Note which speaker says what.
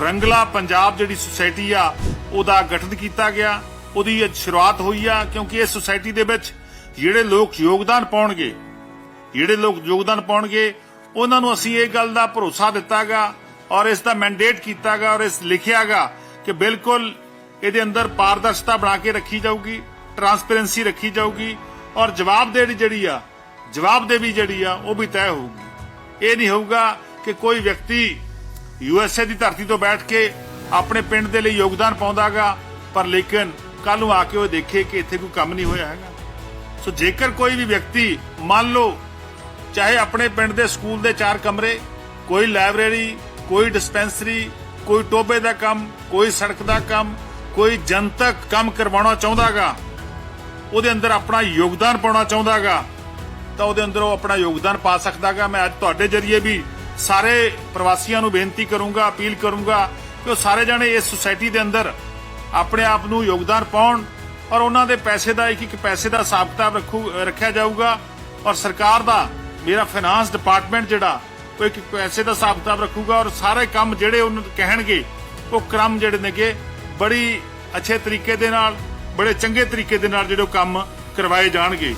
Speaker 1: ਰੰਗਲਾ ਪੰਜਾਬ ਜਿਹੜੀ ਸੁਸਾਇਟੀ ਆ, ਉਹਦਾ ਗਠਨ ਕੀਤਾ ਗਿਆ। ਉਹਦੀ ਅੱਜ ਸ਼ੁਰੂਆਤ ਹੋਈ ਆ, ਕਿਉਂਕਿ ਇਸ ਸੁਸਾਇਟੀ ਦੇ ਵਿੱਚ ਜਿਹੜੇ ਲੋਕ ਯੋਗਦਾਨ ਪਾਉਣਗੇ, ਜਿਹੜੇ ਲੋਕ ਯੋਗਦਾਨ ਪਾਉਣਗੇ, ਉਹਨਾਂ ਨੂੰ ਅਸੀਂ ਇਹ ਗੱਲ ਦਾ ਭਰੋਸਾ ਦਿੱਤਾਗਾ ਔਰ ਇਸ ਦਾ ਮੈਂਡੇਟ ਕੀਤਾਗਾ ਔਰ ਇਸ ਲਿਖਿਆਗਾ ਕਿ ਬਿਲਕੁਲ ਇਹਦੇ ਅੰਦਰ ਪਾਰਦਰਸ਼ਤਾ ਬਣਾ ਕੇ ਰੱਖੀ ਜਾਊਗੀ ਟਰਾਂਸਪੇਰੈਂਸੀ ਰੱਖੀ ਜਾਊਗੀ ਔਰ ਜਵਾਬਦੇਹੀ ਜਿਹੜੀ ਆ, ਜਵਾਬਦੇਹੀ ਜਿਹੜੀ ਆ, ਉਹ ਵੀ ਤੈਅ ਹੋਊਗੀ। ਇਹ ਨਹੀਂ ਹੋਊਗਾ ਕਿ ਕੋਈ ਵਿਅਕਤੀ ਯੂਐਸਏ ਦੀ ਧਰਤੀ ਤੋਂ ਬੈਠ ਕੇ ਆਪਣੇ ਪਿੰਡ ਦੇ ਲਈ ਯੋਗਦਾਨ ਪਾਉਂਦਾਗਾ, ਪਰ ਲੇਕਿਨ ਕੱਲ ਨੂੰ ਆ ਕੇ ਉਹ ਦੇਖੇ ਕਿ ਇੱਥੇ ਕੋਈ ਕੰਮ ਨਹੀਂ ਹੋਇਆ ਹੈਗਾ। ਸੋ ਜੇਕਰ ਕੋਈ ਵੀ ਵਿਅਕਤੀ, ਮੰਨ ਲਓ, ਚਾਹੇ ਆਪਣੇ ਪਿੰਡ ਦੇ ਸਕੂਲ ਦੇ ਚਾਰ ਕਮਰੇ, ਕੋਈ ਲਾਇਬ੍ਰੇਰੀ, ਕੋਈ ਡਿਸਪੈਂਸਰੀ, ਕੋਈ ਟੋਬੇ ਦਾ ਕੰਮ, ਕੋਈ ਸੜਕ ਦਾ ਕੰਮ, ਕੋਈ ਜਨਤਕ ਕੰਮ ਕਰਵਾਉਣਾ ਚਾਹੁੰਦਾਗਾ, ਉਹਦੇ ਅੰਦਰ ਆਪਣਾ ਯੋਗਦਾਨ ਪਾਉਣਾ ਚਾਹੁੰਦਾਗਾ, ਤਾਂ ਉਹਦੇ ਅੰਦਰ ਉਹ ਆਪਣਾ ਯੋਗਦਾਨ ਪਾ ਸਕਦਾਗਾ। ਮੈਂ ਅੱਜ ਤੁਹਾਡੇ ਜਰੀਏ ਵੀ ਸਾਰੇ ਪ੍ਰਵਾਸੀਆਂ ਨੂੰ ਬੇਨਤੀ ਕਰੂੰਗਾ, ਅਪੀਲ ਕਰੂੰਗਾ ਕਿ ਉਹ ਸਾਰੇ ਜਣੇ ਇਸ ਸੁਸਾਇਟੀ ਦੇ ਅੰਦਰ ਆਪਣੇ ਆਪ ਨੂੰ ਯੋਗਦਾਨ ਪਾਉਣ ਔਰ ਉਹਨਾਂ ਦੇ ਪੈਸੇ ਦਾ ਇੱਕ ਇੱਕ ਪੈਸੇ ਦਾ ਹਿਸਾਬ ਕਿਤਾਬ ਰੱਖੂ, ਰੱਖਿਆ ਜਾਊਗਾ ਔਰ ਸਰਕਾਰ ਦਾ, ਮੇਰਾ ਫਾਈਨਾਂਸ ਡਿਪਾਰਟਮੈਂਟ ਜਿਹੜਾ, ਉਹ ਇੱਕ ਪੈਸੇ ਦਾ ਹਿਸਾਬ ਕਿਤਾਬ ਰੱਖੂਗਾ ਔਰ ਸਾਰੇ ਕੰਮ ਜਿਹੜੇ ਉਹਨਾਂ ਕਹਿਣਗੇ, ਉਹ ਕ੍ਰਮ ਜਿਹੜੇ ਨੇਗੇ, ਬੜੀ ਅੱਛੇ ਤਰੀਕੇ ਦੇ ਨਾਲ, ਬੜੇ ਚੰਗੇ ਤਰੀਕੇ ਦੇ ਨਾਲ ਜਿਹੜੇ ਉਹ ਕੰਮ ਕਰਵਾਏ ਜਾਣਗੇ।